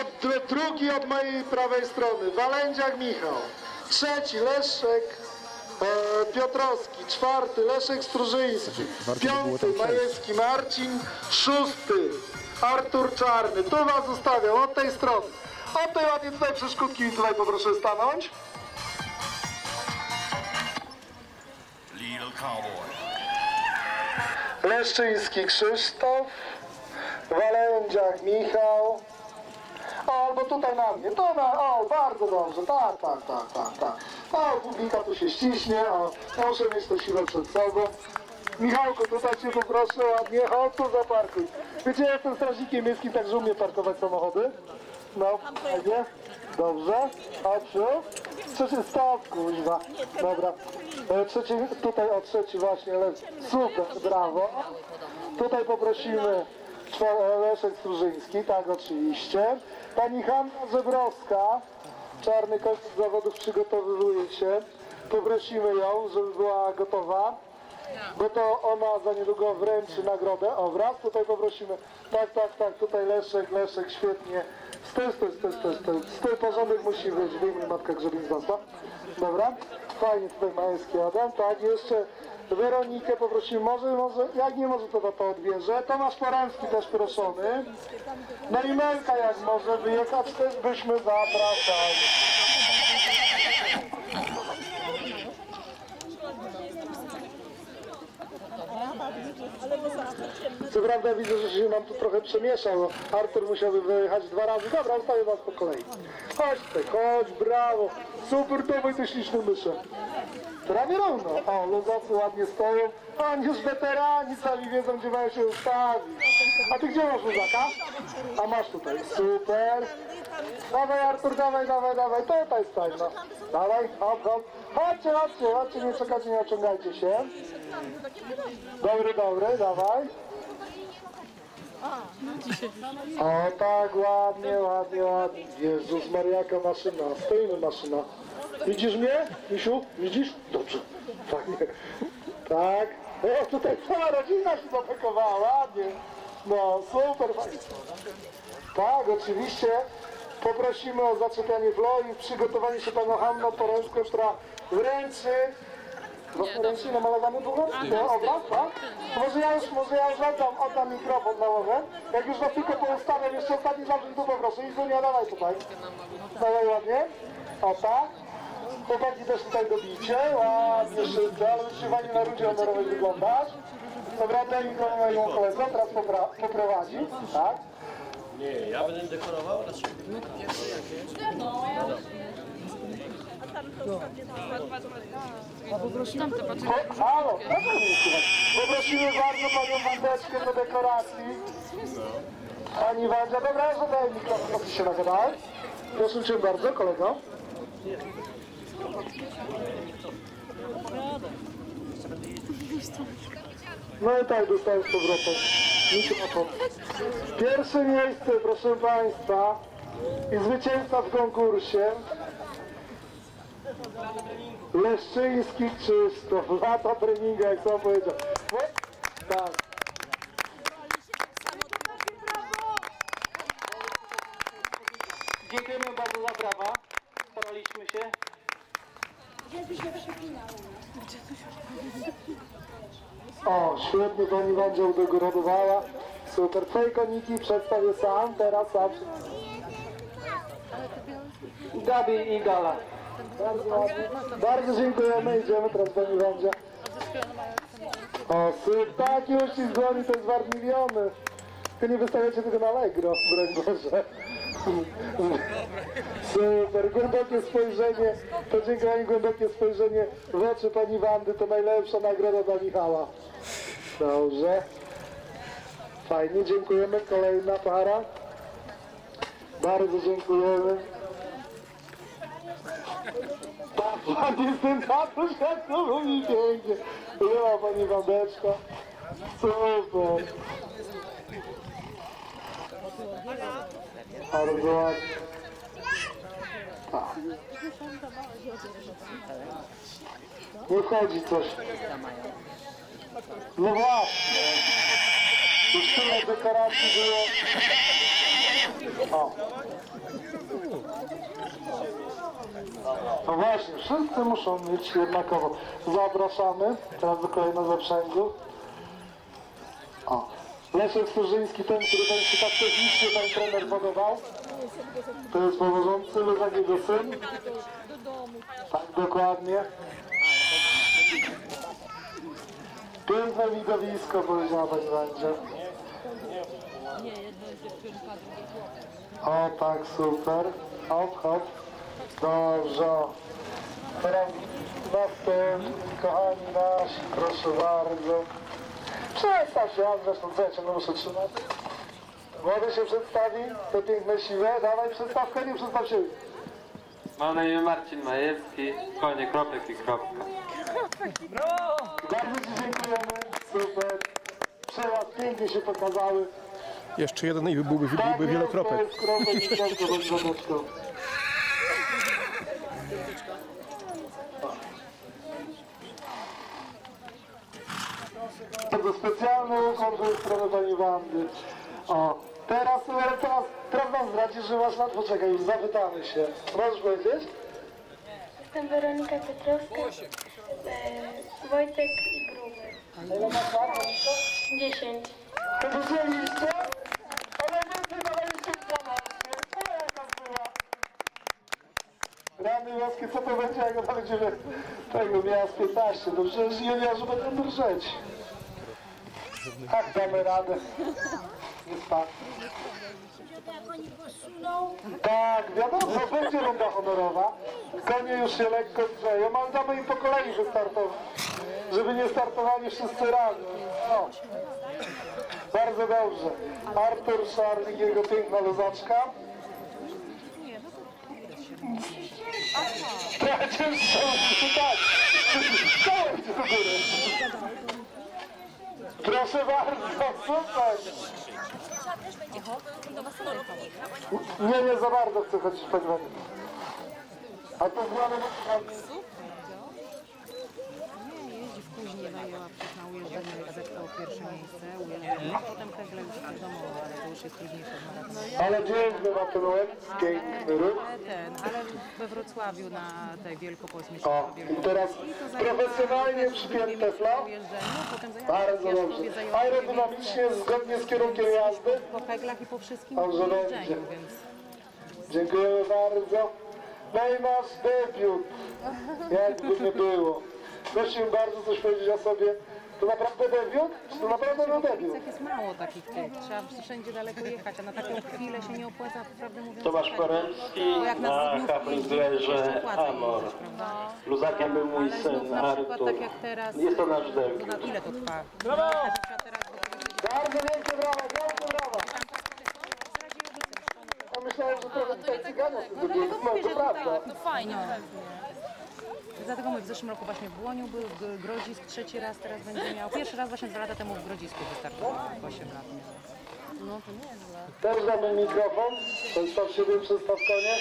Od, drugi od mojej prawej strony, Walędziak Michał. Trzeci, Leszek e, Piotrowski. Czwarty, Leszek Strużyński. Piąty. Majewski Marcin. Szósty, Artur Czarny. Tu was ustawiam, od tej strony. Od tej ładnie tutaj przeszkódki mi tutaj poproszę stanąć. Little cowboy. Leszczyński Krzysztof, Walędziak Michał. Albo tutaj na mnie, to na, o, bardzo dobrze, tak, tak, tak, tak, tak. O, publika tu się ściśnie, o, muszę mieć to siłę przed sobą. Michałku, tutaj cię poproszę ładnie, chodź tu zaparkuj. Wiecie, ja jestem strażnikiem miejskim, także umiem parkować samochody. No, fajnie, dobrze, chodź Trzeci stop, kuźwa, dobra. E, Trzeci, tutaj o trzeci właśnie, ale super, brawo. Tutaj poprosimy Leszek Strużyński, tak oczywiście. Pani Hanna Żebrowska, czarny kościół zawodów przygotowuje się. Poprosimy ją, żeby była gotowa, bo to ona za niedługo wręczy nagrodę. O, wraz tutaj poprosimy. Tak, tak, tak, tutaj Leszek, Leszek, świetnie. Stój, stój, stój, stój, stój. Stój, porządek musi być. Wyjmij matka Grzebin z nosa. Dobra? Fajnie tutaj Majewski Adam. Tak, jeszcze Weronikę poprosimy. Może, może, jak nie może, to to odbierze. Tomasz Porański też proszony. No i Melka jak może wyjechać, też byśmy zapraszali. Co prawda widzę, że się nam tu trochę przemieszał. Artur musiałby wyjechać dwa razy. Dobra, ustawię was po kolei. Chodź tutaj, chodź, brawo. Super, dawaj te śliczne mysze. Prawie równo. O, luzocy ładnie stoją. Oni już weterani sami wiedzą, gdzie mają się ustawić. A ty gdzie masz luzaka? A masz tutaj. Super. Dawaj Artur, dawaj, dawaj, dawaj. Tutaj stań, no. Dawaj, hop, hop. Chodźcie, chodźcie, chodźcie, nie czekajcie, nie ociągajcie się. Dobry, dobry, dawaj. O tak, ładnie, ładnie, ładnie. Jezus Mariaka, maszyna. Stoimy maszyna. Widzisz mnie, Misiu? Widzisz? Dobrze. Fajnie. Tak. O, tutaj cała rodzina się zapakowała, ładnie. No, super, fajnie. Tak, oczywiście. Poprosimy o zaczepianie floi, przygotowanie się panią Hanną Poręską, która wręczy Ręcznie namalowany długo? No, obraz, tak? Może ja już, może ja już oddam, oddam mikrofon nałożę. Jak już was tylko poustawiam, jeszcze ostatni zawód tu poproszę. I Zunia, dawaj tutaj. Dawaj ładnie. O tak. Chłopaki też tutaj dobicie. Ładnie, szybko, ale wyszywanie na rundzie honorowej wyglądasz. Dobra, daj mikrofon mojemu koledze, teraz popra poprowadzi. Tak. Nie, ja będę dekorował, znaczy Po, halo, proszę mnie słuchać. Poprosimy bardzo panią Wandeczkę do dekoracji. Pani Wandzia, dobra, zadaj mikrofon, się nagadać. Proszę cię bardzo, kolego. No i tak, dostałem z powrotem. Pierwsze miejsce, proszę Państwa, i zwycięzca w konkursie Leszczyński Krzysztof, lata treningu, jak sam powiedział. Tak. Dziękujemy bardzo za brawa. Staraliśmy się. O, świetnie pani Wandzia udegradowała. Super, twoje koniki przedstawię sam, teraz sam. Gabi i Gala. Bardzo. Bardzo dziękujemy, idziemy teraz pani Wandzia. O, super, taki uścisk dłoni to jest wart miliony. Ty nie wystawiacie tego na Allegro, broń Boże. Super, głębokie spojrzenie, podziękowanie, głębokie spojrzenie w oczy pani Wandy to najlepsza nagroda dla Michała. Dobrze. Fajnie, dziękujemy. Kolejna para. Bardzo dziękujemy. Pani syn tatuś, jak to mówi pięknie. Była pani Wandeczka. Super. Bardzo ładnie. Tak. Nie wchodzi coś. No właśnie. Już tyle dekoracji było. O. No właśnie, wszyscy muszą mieć jednakowo. Zapraszamy teraz do kolejnego zaprzęgu. O. Leszek Służyński, ten, który będzie tak technicznie ten trener podobał. To jest powożący Luzak jego syn. Tak, dokładnie. Piękne widowisko, powiedziała pani będzie. O, tak, super. Hop, hop. Dobrze. Teraz następny, kochani nasi, proszę bardzo. Przestaw się, Andrzej, no co ja cię muszę trzymać? Młody się przedstawi, te piękne siwe, dawaj przedstawkę, nie przedstaw się. Mam na imię Marcin Majewski, konie kropek i kropka. Bardzo Ci dziękujemy, super. Przeład pięknie się pokazały. Jeszcze jeden i byłby, byłby Tak jest, wielokropek. to jest kropek i kropka, specjalny strony pani Wandy. O, teraz, ale teraz, teraz nam zdradzisz, że masz lat, poczekaj, już zapytamy się. Możesz powiedzieć? Jestem Weronika Piotrowska, e, Wojtek i Gruby. A ile masz lat, Monika? 10. Widzieliście? Ale więcej dawaliście informacje. O, jaka była. Rany włoskie, co to będzie, jak ona będzie tego miała z 15? No przecież juniorze będą drżeć. Tak, damy radę. Tak. Tak, wiadomo, będzie runda honorowa. Konie już się lekko grzeją, ale damy im po kolei wystartować. Żeby nie startowali wszyscy razem. No. Bardzo dobrze. Artur Szarlik, jego piękna luzaczka. Tracił szansę, tak. Do góry. Proszę bardzo, super. Nie, nie za bardzo chcę chodzić pani Wanda. A to znamy... jeździ w później zajęła na ujeżdżenie egzekwował pierwsze miejsce, ujeżdżenie, potem Hegle już wiadomo, już jest późniejsze maraton. Ale piękny ma ten łeb, piękny ruch. Ale ten, ale we Wrocławiu na tej Wielkopolskim O, i teraz profesjonalnie przypięte potem zajechała Bardzo dobrze. Aerodynamicznie, zgodnie z kierunkiem jazdy. po Heglach i po wszystkim Dobrze będzie. Dziękuję bardzo. No i nasz debiut. Jakby nie było. Prosimy bardzo coś powiedzieć o sobie. To naprawdę debiut? To naprawdę był debiut? tak jest mało takich tych, trzeba wszędzie daleko jechać, a na taką chwilę się nie opłaca, prawdę mówiąc. Tomasz jechać. Poremski Bo jak na opłaca Amor. jeździć, prawda? Luzakiem był mój Ale syn znów na przykład Artur. tak jak teraz, Jest to nasz to debiut. na ile to trwa? Brawo! Bardzo wielkie brawa, wielkie brawa. Ja myślałem, że trochę tutaj cygania z tego debiutu. No to prawda. to fajnie. Dlatego mówię, w zeszłym roku właśnie w Błoniu był G- Grodzisk trzeci raz teraz będzie miał. Pierwszy raz właśnie dwa lata temu w Grodzisku wystartował, 8 lat. No to niezłe. Też damy mikrofon. Przedstaw siebie, przedstaw konie.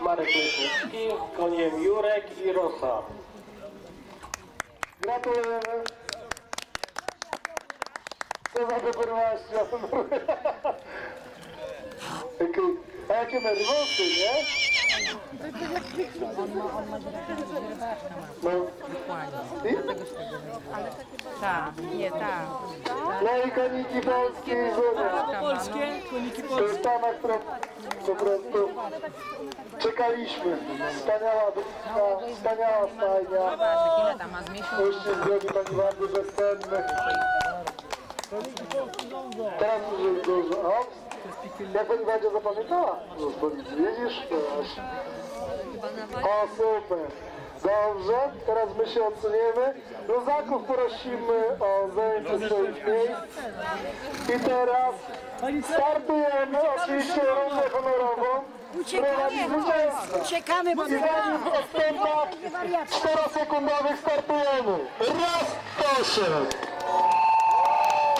Marek Lesnicki, koniem Jurek i Rosa. Gratulujemy. Co za. Jakie- A jakie nerwosy, nie? No. I? Tak, nie, tak. No i koniki polskie i żółte. Polskie? To jest pana, która po prostu czekaliśmy. Wspaniała dupka, wspaniała stajnia. Zobacz, ile tam ma z miesiąc. Uścisk drogi pani. Teraz już dużo. O, jak pani będzie zapamiętała? No, z policji jedziesz? Właśnie. O, super. Dobrze, teraz my się odsuniemy. Luzaków prosimy o zajęcie swoich miejsc. I teraz startujemy oczywiście rundę honorową. Zwycięzca. Uciekamy, bo I zanim w odstępach 4-sekundowych startujemy. Raz, proszę.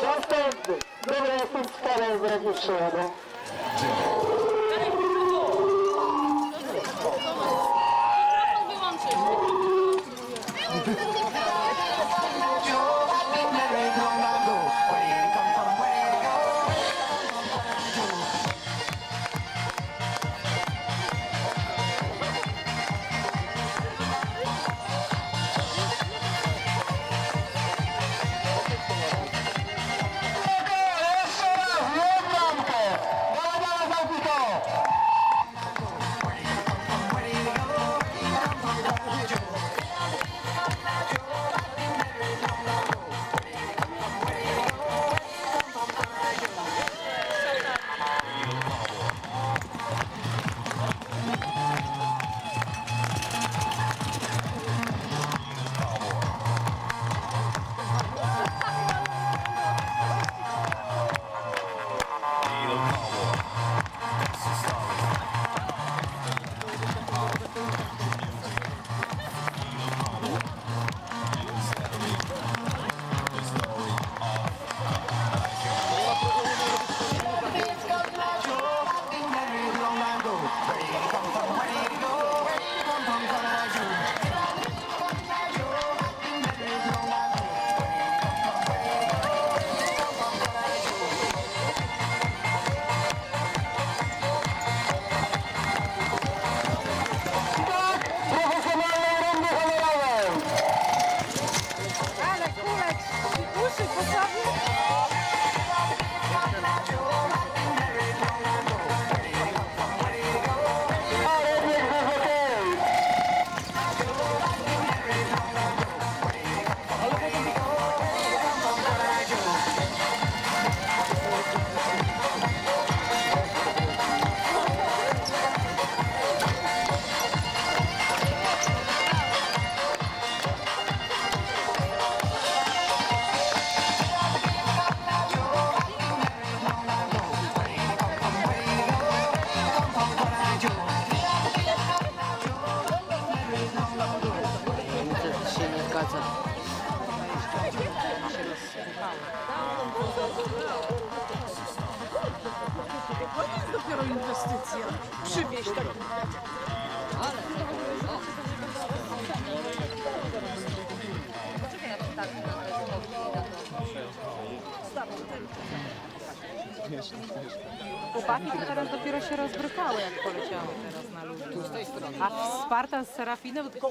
Następny. Dobra, jestem z zaraz już przejadę. нашей посадки. Dopiero inwestycja. Przywieźć tak. Chłopaki to teraz dopiero się rozbrykały, jak poleciały teraz na ludzi. A Sparta z Serafinem tylko